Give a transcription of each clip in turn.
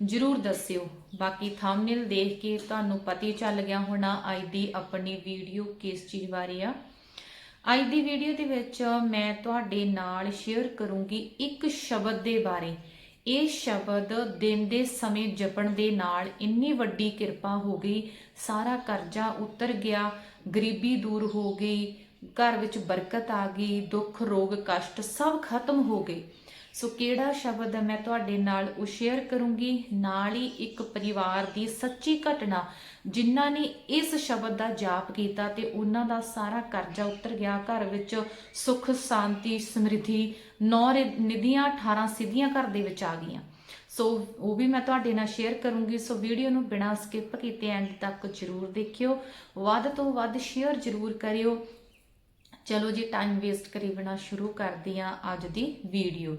ਜਰੂਰ ਦੱਸਿਓ। ਬਾਕੀ ਥੰਬਨੇਲ ਦੇਖ ਕੇ ਤੁਹਾਨੂੰ ਪਤਾ ਹੀ ਚੱਲ ਗਿਆ ਹੋਣਾ ਅੱਜ ਦੀ ਆਪਣੀ ਵੀਡੀਓ ਕਿਸ ਚੀਜ਼ ਬਾਰੇ ਆ। ਅੱਜ ਦੀ ਵੀਡੀਓ ਦੇ ਵਿੱਚ ਮੈਂ ਤੁਹਾਡੇ ਨਾਲ ਸ਼ੇਅਰ ਕਰੂੰਗੀ ਇੱਕ ਸ਼ਬਦ ਦੇ ਬਾਰੇ। ਇਹ ਸ਼ਬਦ ਦਿਨ ਦੇ ਸਮੇਂ ਜਪਣ ਦੇ ਨਾਲ ਇੰਨੀ ਵੱਡੀ ਕਿਰਪਾ ਹੋ ਗਈ, ਸਾਰਾ ਕਰਜ਼ਾ ਉਤਰ ਗਿਆ, ਗਰੀਬੀ ਦੂਰ ਹੋ ਗਈ ਘਰ ਵਿੱਚ ਬਰਕਤ ਆ ਗਈ, ਦੁੱਖ, ਰੋਗ, ਕਸ਼ਟ ਸਭ ਖਤਮ ਹੋ ਗਏ। ਸੋ ਕਿਹੜਾ ਸ਼ਬਦ ਮੈਂ ਤੁਹਾਡੇ ਨਾਲ ਉਹ ਸ਼ੇਅਰ ਕਰੂੰਗੀ। ਨਾਲ ਹੀ ਇੱਕ ਪਰਿਵਾਰ ਦੀ ਸੱਚੀ ਘਟਨਾ, ਜਿਨ੍ਹਾਂ ਨੇ ਇਸ ਸ਼ਬਦ ਦਾ ਜਾਪ ਕੀਤਾ ਤੇ ਉਹਨਾਂ ਦਾ ਸਾਰਾ ਕਰਜ਼ਾ ਉਤਰ ਗਿਆ। ਘਰ ਵਿੱਚ ਸੁੱਖ, ਸ਼ਾਂਤੀ, ਸਮਰਿੱਧੀ ਨੌ ਰਿ- ਨਿਧੀਆਂ 18 ਸਿੱਧੀਆਂ ਘਰ ਦੇ ਵਿੱਚ ਆ ਗਈਆਂ। ਸੋ ਉਹ ਵੀ ਮੈਂ ਤੁਹਾਡੇ ਨਾਲ ਸ਼ੇਅਰ ਕਰੂੰਗੀ। ਸੋ ਵੀਡੀਓ ਨੂੰ ਬਿਨਾਂ ਸਕਿਪ ਕੀਤੇ ਐਂਡ ਤੱਕ ਜਰੂਰ ਦੇਖਿਓ। ਵੱਧ ਤੋਂ ਵੱਧ ਸ਼ੇਅਰ ਜਰੂਰ ਕਰਿਓ। ਚਲੋ ਜੀ ਟਾਈਮ ਵੇਸਟ ਕਰੀ ਬਿਨਾ ਸ਼ੁਰੂ ਕਰਦੀ ਹਾਂ ਅੱਜ ਦੀ ਵੀਡੀਓ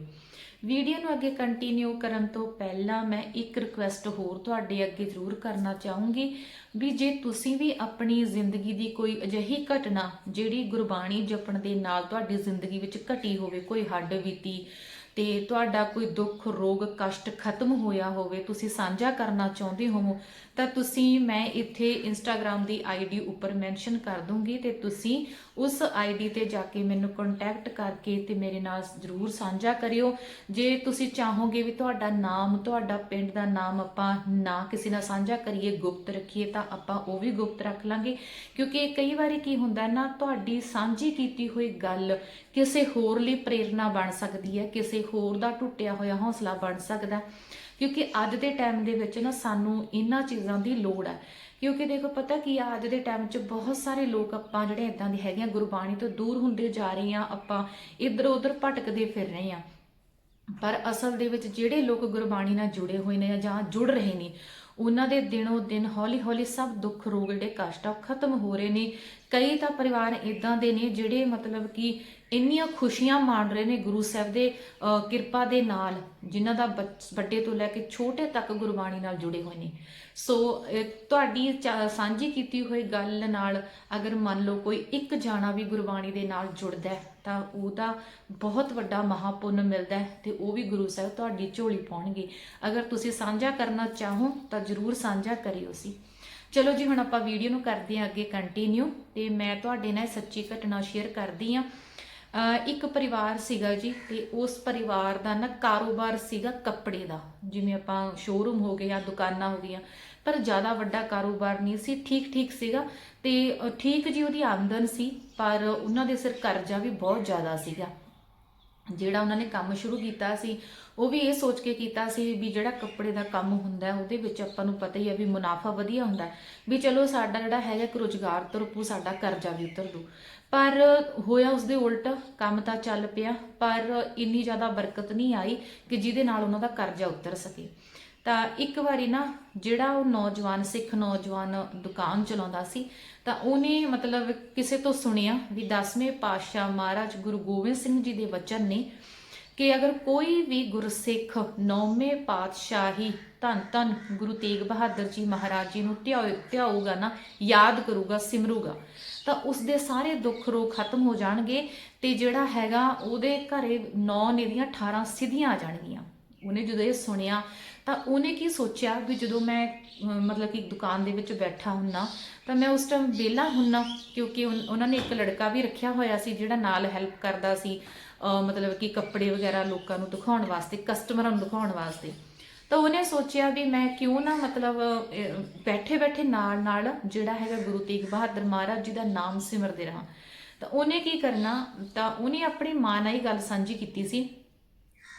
ਵੀਡੀਓ ਨੂੰ ਅੱਗੇ ਕੰਟੀਨਿਊ ਕਰਨ ਤੋਂ ਪਹਿਲਾਂ ਮੈਂ ਇੱਕ ਰਿਕੁਐਸਟ ਹੋਰ ਤੁਹਾਡੇ ਅੱਗੇ ਜ਼ਰੂਰ ਕਰਨਾ ਚਾਹੂੰਗੀ ਵੀ ਜੇ ਤੁਸੀਂ ਵੀ ਆਪਣੀ ਜ਼ਿੰਦਗੀ ਦੀ ਕੋਈ ਅਜਿਹੀ ਘਟਨਾ ਜਿਹੜੀ ਗੁਰਬਾਣੀ ਜਪਣ ਦੇ ਨਾਲ ਤੁਹਾਡੀ ਜ਼ਿੰਦਗੀ ਵਿੱਚ ਘਟੀ ਹੋਵੇ, ਕੋਈ ਹੱਡ ਬੀਤੀ ਤੇ ਤੁਹਾਡਾ ਕੋਈ ਦੁੱਖ, ਰੋਗ, ਕਸ਼ਟ ਖਤਮ ਹੋਇਆ ਹੋਵੇ, ਤੁਸੀਂ ਸਾਂਝਾ ਕਰਨਾ ਚਾਹੁੰਦੇ ਹੋ ਤਾਂ ਤੁਸੀਂ, ਮੈਂ ਇੱਥੇ ਇੰਸਟਾਗ੍ਰam ਦੀ ਆਈਡੀ ਉੱਪਰ ਮੈਂਸ਼ਨ ਕਰ ਦੂੰਗੀ ਤੇ ਤੁਸੀਂ ਉਸ ਆਈਡੀ ਤੇ ਜਾ ਕੇ ਮੈਨੂੰ ਕੰਟੈਕਟ ਕਰਕੇ ਤੇ ਮੇਰੇ ਨਾਲ ਜ਼ਰੂਰ ਸਾਂਝਾ ਕਰਿਓ। ਜੇ ਤੁਸੀਂ ਚਾਹੋਗੇ ਵੀ ਤੁਹਾਡਾ ਨਾਮ, ਤੁਹਾਡਾ ਪਿੰਡ ਦਾ ਨਾਮ ਆਪਾਂ ਨਾ ਕਿਸੇ ਨਾਲ ਸਾਂਝਾ ਕਰੀਏ, ਗੁਪਤ ਰੱਖੀਏ, ਤਾਂ ਆਪਾਂ ਉਹ ਵੀ ਗੁਪਤ ਰੱਖ ਲਾਂਗੇ। ਕਿਉਂਕਿ ਕਈ ਵਾਰੀ ਕੀ ਹੁੰਦਾ ਨਾ, ਤੁਹਾਡੀ ਸਾਂਝੀ ਕੀਤੀ ਹੋਈ ਗੱਲ ਕਿਸੇ ਹੋਰ ਲਈ ਪ੍ਰੇਰਣਾ ਬਣ ਸਕਦੀ ਹੈ, ਕਿਸੇ ਹੋਰ ਦਾ ਟੁੱਟਿਆ ਹੋਇਆ ਹੌਸਲਾ ਬਣ ਸਕਦਾ ਕਿਉਂਕਿ ਅੱਜ ਦੇ ਟਾਈਮ ਦੇ ਵਿੱਚ ਨਾ ਸਾਨੂੰ ਇਹਨਾਂ ਚੀਜ਼ਾਂ ਦੀ ਲੋੜ ਹੈ। ਕਿਉਂਕਿ ਦੇਖੋ, ਪਤਾ ਕੀ ਆ, ਅੱਜ ਦੇ ਟਾਈਮ 'ਚ ਬਹੁਤ ਸਾਰੇ ਲੋਕ ਆਪਾਂ ਜਿਹੜੇ ਇਦਾਂ ਦੇ ਹੈਗੇ ਆ, ਗੁਰਬਾਣੀ ਤੋਂ ਦੂਰ ਹੁੰਦੇ ਜਾ ਰਹੇ ਆ, ਆਪਾਂ ਇੱਧਰ ਉੱਧਰ ਭਟਕਦੇ ਫਿਰ ਰਹੇ ਆ। ਪਰ ਅਸਲ ਦੇ ਵਿੱਚ ਜਿਹੜੇ ਲੋਕ ਗੁਰਬਾਣੀ ਨਾਲ ਜੁੜੇ ਹੋਏ ਨੇ ਜਾਂ ਜੁੜ ਰਹੇ ਨੇ, ਉਹਨਾਂ ਦੇ ਦਿਨੋ ਦਿਨ ਹੌਲੀ ਹੌਲੀ ਸਭ ਦੁੱਖ, ਰੋਗ, ਜਿਹੜੇ ਕਸ਼ਟ ਆ, ਉਹ ਖਤਮ ਹੋ ਰਹੇ ਨੇ। ਕਈ ਤਾਂ ਪਰਿਵਾਰ ਇਦਾਂ ਦੇ ਨੇ ਜਿਹੜੇ ਮਤਲਬ ਕਿ ਇੰਨੀਆਂ ਖੁਸ਼ੀਆਂ ਮਾਣ ਰਹੇ ਨੇ ਗੁਰੂ ਸਾਹਿਬ ਦੇ ਕਿਰਪਾ ਦੇ ਨਾਲ, ਜਿਨ੍ਹਾਂ ਦਾ ਬੱਚ- ਵੱਡੇ ਤੋਂ ਲੈ ਕੇ ਛੋਟੇ ਤੱਕ ਗੁਰਬਾਣੀ ਨਾਲ ਜੁੜੇ ਹੋਏ ਨੇ। ਸੋ ਤੁਹਾਡੀ ਚਾ- ਸਾਂਝੀ ਕੀਤੀ ਹੋਈ ਗੱਲ ਨਾਲ ਅਗਰ ਮੰਨ ਲਓ ਕੋਈ ਇੱਕ ਜਾਣਾ ਵੀ ਗੁਰਬਾਣੀ ਦੇ ਨਾਲ ਜੁੜਦਾ ਹੈ, ਤਾਂ ਉਹਦਾ ਬਹੁਤ ਵੱਡਾ ਮਹਾਪੁੰਨ ਮਿਲਦਾ ਹੈ ਤੇ ਉਹ ਵੀ ਗੁਰੂ ਸਾਹਿਬ ਤੁਹਾਡੀ ਝੋਲੀ ਪਾਉਣਗੇ। ਅਗਰ ਤੁਸੀਂ ਸਾਂਝਾ ਕਰਨਾ ਚਾਹੋ, ਤਾਂ ਜਰੂਰ ਸਾਂਝਾ ਕਰਿਓ ਸੀ। ਚਲੋ ਜੀ, ਹੁਣ ਆਪਾਂ ਵੀਡੀਓ ਨੂੰ ਕਰਦੇ ਹਾਂ ਅੱਗੇ ਕੰਟੀਨਿਊ ਤੇ ਮੈਂ ਤੁਹਾਡੇ ਨਾਲ ਇਹ ਸੱਚੀ ਘਟਨਾ ਸ਼ੇਅਰ ਕਰਦੀ ਹਾਂ। ਇੱਕ ਪਰਿਵਾਰ ਸੀਗਾ ਜੀ ਤੇ ਉਸ ਪਰਿਵਾਰ ਦਾ ਨਾ ਕਾਰੋਬਾਰ ਸੀਗਾ ਕੱਪੜੇ ਦਾ। ਜਿਵੇਂ ਆਪਾਂ ਸ਼ੋਰੂਮ ਹੋ ਗਏ ਜਾਂ ਦੁਕਾਨਾਂ ਹੋ ਗਈਆਂ, ਪਰ ਜ਼ਿਆਦਾ ਵੱਡਾ ਕਾਰੋਬਾਰ ਨਹੀਂ ਸੀ ਠੀਕ ਠੀਕ ਸੀਗਾ ਤੇ ਠੀਕ ਜੀ ਉਹਦੀ ਆਮਦਨ ਸੀ, ਪਰ ਉਹਨਾਂ ਦੇ ਸਿਰ ਕਰਜ਼ਾ ਵੀ ਬਹੁਤ ਜ਼ਿਆਦਾ ਸੀਗਾ। ਜਿਹੜਾ ਉਹਨਾਂ ਨੇ ਕੰਮ ਸ਼ੁਰੂ ਕੀਤਾ ਸੀ, ਉਹ ਵੀ ਇਹ ਸੋਚ ਕੇ ਕੀਤਾ ਸੀ ਵੀ ਜਿਹੜਾ ਕੱਪੜੇ ਦਾ ਕੰਮ ਹੁੰਦਾ ਉਹਦੇ ਵਿੱਚ ਆਪਾਂ ਨੂੰ ਪਤਾ ਹੀ ਹੈ ਵੀ ਮੁਨਾਫਾ ਵਧੀਆ ਹੁੰਦਾ ਵੀ ਚਲੋ ਸਾਡਾ ਜਿਹੜਾ ਹੈਗਾ ਇੱਕ ਰੁਜ਼ਗਾਰ ਤਰਪੂ ਸਾਡਾ ਕਰਜ਼ਾ ਵੀ ਉਤਰ ਦੂ। ਪਰ ਹੋਇਆ ਉਸਦੇ ਉਲਟ, ਕੰਮ ਤਾਂ ਚੱਲ ਪਿਆ, ਪਰ ਇੰਨੀ ਜ਼ਿਆਦਾ ਬਰਕਤ ਨਹੀਂ ਆਈ ਕਿ ਜਿਹਦੇ ਨਾਲ ਉਹਨਾਂ ਦਾ ਕਰਜ਼ਾ ਉਤਰ ਸਕੇ। ਤਾਂ ਇੱਕ ਵਾਰੀ ਨਾ ਜਿਹੜਾ ਉਹ ਨੌਜਵਾਨ, ਸਿੱਖ ਨੌਜਵਾਨ ਦੁਕਾਨ ਚਲਾਉਂਦਾ ਸੀ, ਤਾਂ ਉਹਨੇ ਮਤਲਬ ਕਿਸੇ ਤੋਂ ਸੁਣਿਆ ਵੀ 10ਵੇਂ ਪਾਤਸ਼ਾਹ ਮਹਾਰਾਜ ਗੁਰੂ ਗੋਬਿੰਦ ਸਿੰਘ ਜੀ ਦੇ ਵਚਨ ਨੇ ਕਿ ਅਗਰ ਕੋਈ ਵੀ ਗੁਰਸਿੱਖ ਨੌਵੇਂ ਪਾਤਸ਼ਾਹੀ ਧੰਨ ਧੰਨ ਗੁਰੂ ਤੇਗ ਬਹਾਦਰ ਜੀ ਮਹਾਰਾਜ ਜੀ ਨੂੰ ਧਿਆਉ- ਧਿਆਊਗਾ ਨਾ, ਯਾਦ ਕਰੂਗਾ, ਸਿਮਰੂਗਾ, ਤਾਂ ਉਸ ਦੇ ਸਾਰੇ ਦੁੱਖ ਰੋਗ ਖਤਮ ਹੋ ਜਾਣਗੇ ਤੇ ਜਿਹੜਾ ਹੈਗਾ ਉਹਦੇ ਘਰੇ 9 ਨਿਧੀਆਂ 18 ਸਿੱਧੀਆਂ ਆ ਜਾਣਗੀਆਂ। ਉਹਨੇ ਜਦੋਂ ਇਹ ਸੁਣਿਆ ਤਾਂ ਉਹਨੇ ਕੀ ਸੋਚਿਆ ਵੀ ਜਦੋਂ ਮੈਂ ਮਤਲਬ ਕਿ ਦੁਕਾਨ ਦੇ ਵਿੱਚ ਬੈਠਾ ਹੁੰਨਾ, ਤਾਂ ਮੈਂ ਉਸ ਟਾਈਮ ਵਿਹਲਾ ਹੁੰਨਾ, ਕਿਉਂਕਿ ਉਨ- ਉਹਨਾਂ ਨੇ ਇੱਕ ਲੜਕਾ ਵੀ ਰੱਖਿਆ ਹੋਇਆ ਸੀ ਜਿਹੜਾ ਨਾਲ ਹੈਲਪ ਕਰਦਾ ਸੀ ਮਤਲਬ ਕਿ ਕੱਪੜੇ ਵਗੈਰਾ ਲੋਕਾਂ ਨੂੰ ਦਿਖਾਉਣ ਵਾਸਤੇ ਕਸਟਮਰਾਂ ਨੂੰ ਦਿਖਾਉਣ ਵਾਸਤੇ। ਤਾਂ ਉਹਨੇ ਸੋਚਿਆ ਵੀ ਮੈਂ ਕਿਉਂ ਨਾ ਮਤਲਬ ਬੈਠੇ ਬੈਠੇ ਨਾਲ ਨਾਲ ਜਿਹੜਾ ਹੈਗਾ ਗੁਰੂ ਤੇਗ ਬਹਾਦਰ ਮਹਾਰਾਜ ਜੀ ਦਾ ਨਾਮ ਸਿਮਰਦੇ ਰਹਾ। ਤਾਂ ਉਹਨੇ ਕੀ ਕਰਨਾ, ਤਾਂ ਉਹਨੇ ਆਪਣੀ ਮਾਂ ਨਾਲ ਹੀ ਗੱਲ ਸਾਂਝੀ ਕੀਤੀ ਸੀ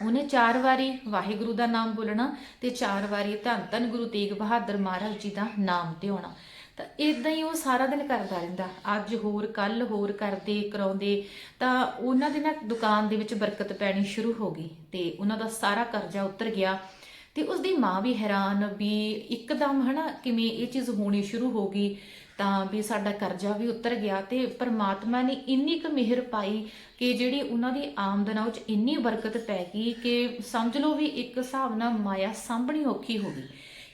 ਉਹਨੇ ਚਾਰ ਵਾਰੀ ਵਾਹਿਗੁਰੂ ਦਾ ਨਾਮ ਬੋਲਣਾ ਤੇ ਚਾਰ ਵਾਰੀ ਧੰਨ ਧੰਨ ਗੁਰੂ ਤੇਗ ਬਹਾਦਰ ਮਹਾਰਾਜ ਜੀ ਦਾ ਨਾਮ ਧਿਆਉਣਾ। ਤਾਂ ਇਦਾਂ ਹੀ ਉਹ ਸਾਰਾ ਦਿਨ ਕਰਦਾ ਰਹਿੰਦਾ। ਅੱਜ ਹੋਰ ਕੱਲ ਹੋਰ ਕਰਦੇ, ਕਰਾਉਂਦੇ। ਤਾਂ ਉਹਨਾਂ ਦੇ ਨਾ ਦੁਕਾਨ ਦੇ ਵਿੱਚ ਬਰਕਤ ਪੈਣੀ ਸ਼ੁਰੂ ਹੋ ਗਈ ਤੇ ਉਹਨਾਂ ਦਾ ਸਾਰਾ ਕਰਜ਼ਾ ਉਤਰ ਗਿਆ ਤੇ ਉਸਦੀ ਮਾਂ ਵੀ ਹੈਰਾਨ ਵੀ ਇੱਕਦਮ ਹਨਾ ਕਿਵੇਂ ਇਹ ਚੀਜ਼ ਹੋਣੀ ਸ਼ੁਰੂ ਹੋ ਗਈ। ਤਾਂ ਵੀ ਸਾਡਾ ਕਰਜ਼ਾ ਵੀ ਉਤਰ ਗਿਆ ਤੇ ਪਰਮਾਤਮਾ ਨੇ ਇੰਨੀ ਕੁ ਮਿਹਰ ਪਾਈ ਕਿ ਜਿਹੜੀ ਉਹਨਾਂ ਦੀ ਆਮਦਨ ਆ ਉਹ ਚ ਇੰਨੀ ਬਰਕਤ ਪੈ ਗਈ ਕਿ ਸਮਝ ਲਓ ਵੀ ਇੱਕ ਹਿਸਾਬ ਨਾਲ ਮਾਇਆ ਸਾਂਭਣੀ ਔਖੀ ਹੋ ਗਈ।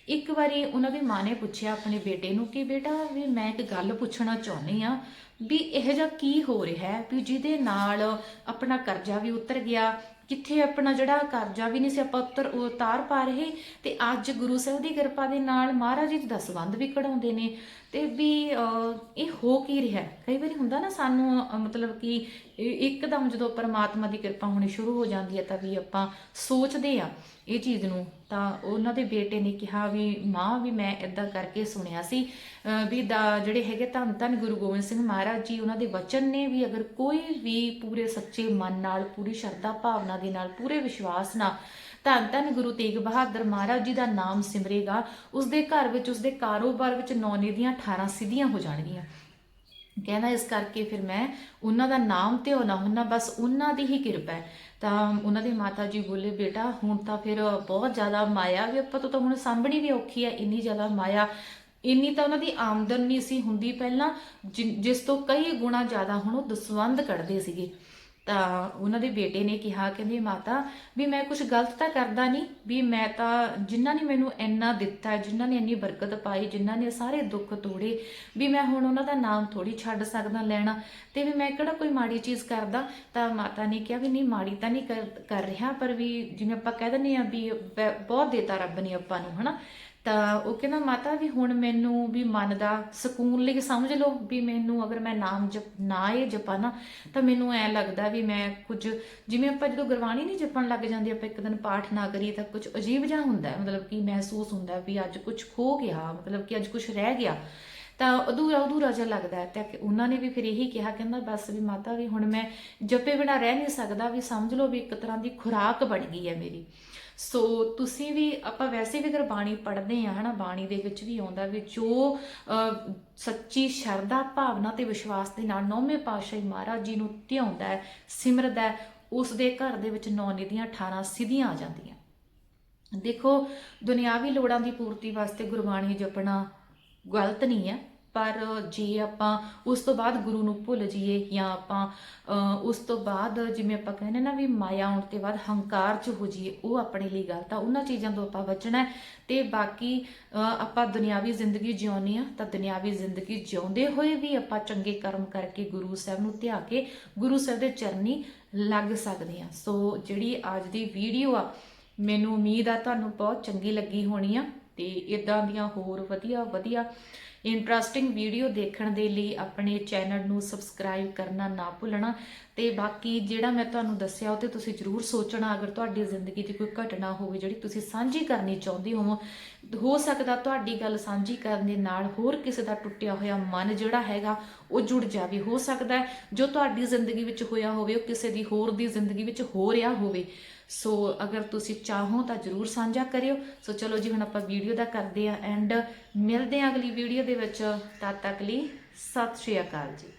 ਇੱਕ ਵਾਰੀ ਉਹਨਾਂ ਦੀ ਮਾਂ ਨੇ ਪੁੱਛਿਆ ਆਪਣੇ ਬੇਟੇ ਨੂੰ ਕਿ, ਬੇਟਾ, ਵੀ ਮੈਂ ਇੱਕ ਗੱਲ ਪੁੱਛਣਾ ਚਾਹੁੰਦੀ ਆ ਵੀ ਇਹ ਜਿਹਾ ਕੀ ਹੋ ਰਿਹਾ ਹੈ ਵੀ ਜਿਹਦੇ ਨਾਲ ਆਪਣਾ ਕਰਜ਼ਾ ਵੀ ਉਤਰ ਗਿਆ ਕਿੱਥੇ ਆਪਣਾ ਜਿਹੜਾ ਕਰਜ਼ਾ ਵੀ ਨਹੀਂ ਸੀ ਆਪਾਂ ਉਤਰ, ਉਤਾਰ ਪਾ ਰਹੇ, ਤੇ ਅੱਜ ਗੁਰੂ ਸਾਹਿਬ ਦੀ ਕਿਰਪਾ ਦੇ ਨਾਲ ਮਹਾਰਾਜ ਜੀ ਦਾ ਸੰਬੰਧ ਵੀ ਕਢਾਉਂਦੇ ਨੇ, ਤੇ ਵੀ ਇਹ ਹੋ ਕੀ ਰਿਹਾ ਕਈ ਵਾਰੀ ਹੁੰਦਾ ਨਾ ਸਾਨੂੰ ਮਤਲਬ ਕਿ ਇੱਕਦਮ ਜਦੋਂ ਪਰਮਾਤਮਾ ਦੀ ਕਿਰਪਾ ਹੋਣੀ ਸ਼ੁਰੂ ਹੋ ਜਾਂਦੀ ਹੈ ਤਾਂ ਵੀ ਆਪਾਂ ਸੋਚਦੇ ਆ ਇਹ ਚੀਜ਼ ਨੂੰ, ਤਾਂ ਉਹਨਾਂ ਦੇ ਬੇਟੇ ਨੇ ਕਿਹਾ ਵੀ, ਮਾਂ, ਵੀ ਮੈਂ ਇਦਾਂ ਕਰਕੇ ਸੁਣਿਆ ਸੀ ਵੀ ਦਾ ਜਿਹੜੇ ਹੈਗੇ ਧੰਨ ਧੰਨ ਗੁਰੂ ਗੋਬਿੰਦ ਸਿੰਘ ਮਹਾਰਾਜ ਜੀ, ਉਹਨਾਂ ਦੇ ਵਚਨ ਨੇ ਵੀ ਅਗਰ ਕੋਈ ਵੀ ਪੂਰੇ ਸੱਚੇ ਮਨ ਨਾਲ, ਪੂਰੀ ਸ਼ਰਧਾ ਭਾਵਨਾ ਦੇ ਨਾਲ, ਪੂਰੇ ਵਿਸ਼ਵਾਸ ਨਾਲ ਧੰਨ ਧੰਨ ਗੁਰੂ ਤੇਗ ਬਹਾਦਰ ਮਹਾਰਾਜ ਜੀ ਦਾ ਨਾਮ ਸਿਮਰੇਗਾ ਉਸ ਦੇ ਘਰ ਵਿੱਚ ਉਸ ਦੇ ਕਾਰੋਬਾਰ ਵਿੱਚ ਨੌਨੇ ਦੀਆਂ 18 ਸਿੱਧੀਆਂ ਹੋ ਜਾਣਗੀਆਂ। ਕਹਿੰਦਾ ਇਸ ਕਰਕੇ ਫਿਰ ਮੈਂ ਉਹਨਾਂ ਦਾ ਨਾਮ ਤੇ ਹੋਣਾ ਹੁੰਨਾ ਬਸ ਉਹਨਾਂ ਦੀ ਹੀ ਕਿਰਪਾ ਹੈ। ਤਾਂ ਉਹਨਾਂ ਦੇ ਮਾਤਾ ਜੀ ਬੋਲੇ, ਬੇਟਾ ਹੁਣ ਤਾਂ ਫਿਰ ਬਹੁਤ ਜ਼ਿਆਦਾ ਮਾਇਆ ਵੀ ਆਪਾਂ ਤੋਂ ਤਾਂ ਹੁਣ ਸਾਂਭਣੀ ਵੀ ਔਖੀ ਹੈ, ਇੰਨੀ ਜ਼ਿਆਦਾ ਮਾਇਆ ਇੰਨੀ ਤਾਂ ਉਹਨਾਂ ਦੀ ਆਮਦਨ ਨਹੀਂ ਸੀ ਹੁੰਦੀ ਪਹਿਲਾਂ ਜਿ- ਜਿਸ ਤੋਂ ਕਈ ਗੁਣਾ ਜ਼ਿਆਦਾ ਹੁਣ ਉਹ ਦਸਵੰਧ ਕੱਢਦੇ ਸੀਗੇ। ਤਾਂ ਉਹਨਾਂ ਦੇ ਬੇਟੇ ਨੇ ਕਿਹਾ ਕਹਿੰਦੇ ਮਾਤਾ ਵੀ ਮੈਂ ਕੁਝ ਗਲਤ ਤਾਂ ਕਰਦਾ ਨਹੀਂ ਵੀ ਮੈਂ ਤਾਂ ਜਿਨ੍ਹਾਂ ਨੇ ਮੈਨੂੰ ਇੰਨਾ ਦਿੱਤਾ ਹੈ, ਜਿਨ੍ਹਾਂ ਨੇ ਇੰਨੀ ਬਰਕਤ ਪਾਈ ਜਿਨ੍ਹਾਂ ਨੇ ਸਾਰੇ ਦੁੱਖ ਤੋੜੇ ਵੀ ਮੈਂ ਹੁਣ ਉਹਨਾਂ ਦਾ ਨਾਮ ਥੋੜੀ ਛੱਡ ਸਕਦਾ ਲੈਣਾ ਤੇ ਵੀ ਮੈਂ ਕਿਹੜਾ ਕੋਈ ਮਾੜੀ ਚੀਜ਼ ਕਰਦਾ? ਤਾਂ ਮਾਤਾ ਨੇ ਕਿਹਾ ਵੀ ਨਹੀਂ ਮਾੜੀ ਤਾਂ ਨਹੀਂ ਕਰ- ਕਰ ਰਿਹਾ ਪਰ ਵੀ ਜਿਵੇਂ ਆਪਾਂ ਕਹਿ ਦਿੰਦੇ ਆ ਵੀ ਬ- ਬਹੁਤ ਦੇਤਾ ਰੱਬ ਨੇ ਆਪਾਂ ਨੂੰ ਹਨਾ? ਤਾਂ ਉਹ ਕਹਿੰਦਾ, ਮਾਤਾ ਵੀ ਹੁਣ ਮੈਨੂੰ ਵੀ ਮਨ ਦਾ ਸਕੂਨ ਲਈ ਸਮਝ ਲਓ ਵੀ ਮੈਨੂੰ ਅਗਰ ਮੈਂ ਨਾਮ ਜਪ, ਨਾ ਇਹ ਜਪਾਂ ਨਾ, ਤਾਂ ਮੈਨੂੰ ਐ ਲੱਗਦਾ ਵੀ ਮੈਂ ਕੁਝ, ਜਿਵੇਂ ਆਪਾਂ ਜਦੋਂ ਗੁਰਬਾਣੀ ਨਹੀਂ ਜਪਣ ਲੱਗ ਜਾਂਦੇ, ਆਪਾਂ ਇੱਕ ਦਿਨ ਪਾਠ ਨਾ ਕਰੀਏ ਤਾਂ ਕੁਝ ਅਜੀਬ ਜਿਹਾ ਹੁੰਦਾ ਮਤਲਬ ਕਿ ਮਹਿਸੂਸ ਹੁੰਦਾ ਵੀ ਅੱਜ ਕੁਝ ਖੋ ਗਿਆ, ਮਤਲਬ ਕਿ ਅੱਜ ਕੁਝ ਰਹਿ ਗਿਆ। ਤਾਂ ਅਧੂਰਾ ਅਧੂਰਾ ਜਿਹਾ ਲੱਗਦਾ ਹੈ, ਤੇ ਕਿ ਉਹਨਾਂ ਨੇ ਵੀ ਫਿਰ ਇਹੀ ਕਿਹਾ, ਕਹਿੰਦਾ, ਬਸ ਵੀ ਮਾਤਾ ਵੀ ਹੁਣ ਮੈਂ ਜਪੇ ਬਿਨਾ ਰਹਿ ਨਹੀਂ ਸਕਦਾ, ਵੀ ਸਮਝ ਲਓ ਵੀ ਇੱਕ ਤਰ੍ਹਾਂ ਦੀ ਖੁਰਾਕ ਬਣ ਗਈ ਹੈ ਮੇਰੀ। ਸੋ ਤੁਸੀਂ ਵੀ, ਆਪਾਂ ਵੈਸੇ ਵੀ ਅਗਰ ਬਾਣੀ ਪੜ੍ਹਦੇ ਆ ਹਨਾ, ਬਾਣੀ ਦੇ ਵਿੱਚ ਵੀ ਆਉਂਦਾ ਵੀ ਜੋ ਸੱਚੀ ਸ਼ਰਧਾ ਭਾਵਨਾ ਤੇ ਵਿਸ਼ਵਾਸ ਦੇ ਨਾਲ ਨੌਵੇਂ ਪਾਤਸ਼ਾਹੀ ਮਹਾਰਾਜ ਜੀ ਨੂੰ ਧਿਆਉਂਦਾ ਹੈ, ਸਿਮਰਦਾ ਹੈ, ਉਸ ਦੇ ਘਰ ਦੇ ਵਿੱਚ ਨੌ ਨਿਧੀਆਂ 18 ਸਿੱਧੀਆਂ ਆ ਜਾਂਦੀਆਂ। ਦੇਖੋ, ਦੁਨਿਆਵੀ ਲੋੜਾਂ ਦੀ ਪੂਰਤੀ ਵਾਸਤੇ ਗੁਰਬਾਣੀ ਜਪਣਾ ਗਲਤ ਨਹੀਂ ਹੈ। ਪਰ ਜੇ ਆਪਾਂ ਉਸ ਤੋਂ ਬਾਅਦ ਗੁਰੂ ਨੂੰ ਭੁੱਲ ਜਾਈਏ ਜਾਂ ਆਪਾਂ ਉਸ ਤੋਂ ਬਾਅਦ ਜਿਵੇਂ ਆਪਾਂ ਕਹਿੰਦੇ ਨਾ ਵੀ ਮਾਇਆ ਆਉਣ ਤੇ ਬਾਅਦ ਹੰਕਾਰ ਚ ਹੋ ਜਾਈਏ, ਉਹ ਆਪਣੇ ਲਈ ਗਲਤ ਆ। ਉਹਨਾਂ ਚੀਜ਼ਾਂ ਤੋਂ ਆਪਾਂ ਬਚਣਾ ਹੈ। ਤੇ ਬਾਕੀ ਆਪਾਂ ਦੁਨਿਆਵੀ ਜ਼ਿੰਦਗੀ ਜਿਉਣੀ ਆ ਤਾਂ ਦੁਨਿਆਵੀ ਜ਼ਿੰਦਗੀ ਜਿਉਂਦੇ ਹੋਏ ਵੀ ਆਪਾਂ ਚੰਗੇ ਕਰਮ ਕਰਕੇ ਗੁਰੂ ਸਾਹਿਬ ਨੂੰ ਧਿਆ ਕੇ ਗੁਰੂ ਸਾਹਿਬ ਦੇ ਚਰਨੀ ਲੱਗ ਸਕਦੇ ਆ ਸੋ ਜਿਹੜੀ ਅੱਜ ਦੀ ਵੀਡੀਓ ਆ, ਮੈਨੂੰ ਉਮੀਦ ਆ ਤੁਹਾਨੂੰ ਬਹੁਤ ਚੰਗੀ ਲੱਗੀ ਹੋਣੀ ਆ ਤੇ ਇਦਾਂ ਦੀਆਂ ਹੋਰ ਵਧੀਆ ਵਧੀਆ ਇੰਟਰਸਟਿੰਗ ਵੀਡੀਓ ਦੇਖਣ ਦੇ ਲਈ ਆਪਣੇ ਚੈਨਲ ਨੂੰ ਸਬਸਕ੍ਰਾਈਬ ਕਰਨਾ ਨਾ ਭੁੱਲਣਾ। ਤੇ ਬਾਕੀ ਜਿਹੜਾ ਮੈਂ ਤੁਹਾਨੂੰ ਦੱਸਿਆ, ਉਹ ਤੇ ਤੁਸੀਂ ਜਰੂਰ ਸੋਚਣਾ, ਅਗਰ ਤੁਹਾਡੀ ਜ਼ਿੰਦਗੀ 'ਚ ਕੋਈ ਘਟਨਾ ਹੋਵੇ ਜਿਹੜੀ ਤੁਸੀਂ ਸਾਂਝੀ ਕਰਨੀ ਚਾਹੁੰਦੇ ਹੋ ਹੋ ਸਕਦਾ ਤੁਹਾਡੀ ਗੱਲ ਸਾਂਝੀ ਕਰਨ ਦੇ ਨਾਲ ਹੋਰ ਕਿਸੇ ਦਾ ਟੁੱਟਿਆ ਹੋਇਆ ਮਨ ਜਿਹੜਾ ਹੈਗਾ, ਉਹ ਜੁੜ ਜਾਵੇ। ਹੋ ਸਕਦਾ ਜੋ ਤੁਹਾਡੀ ਜ਼ਿੰਦਗੀ ਵਿੱਚ ਹੋਇਆ ਹੋਵੇ, ਉਹ ਕਿਸੇ ਦੀ ਹੋਰ ਦੀ ਜ਼ਿੰਦਗੀ ਵਿੱਚ ਹੋ ਰਿਹਾ ਹੋਵੇ। ਸੋ ਅਗਰ ਤੁਸੀਂ ਚਾਹੋ ਤਾਂ ਜਰੂਰ ਸਾਂਝਾ ਕਰਿਓ। ਸੋ ਚਲੋ ਜੀ, ਹੁਣ ਆਪਾਂ ਵੀਡੀਓ ਦਾ ਕਰਦੇ ਆ ਐਂਡ ਮਿਲਦੇ ਆ ਅਗਲੀ ਵੀਡੀਓ ਦੇ ਵਿੱਚ। ਤਦ ਤੱਕ ਲਈ ਸਤਿ ਸ਼੍ਰੀ ਅਕਾਲ ਜੀ।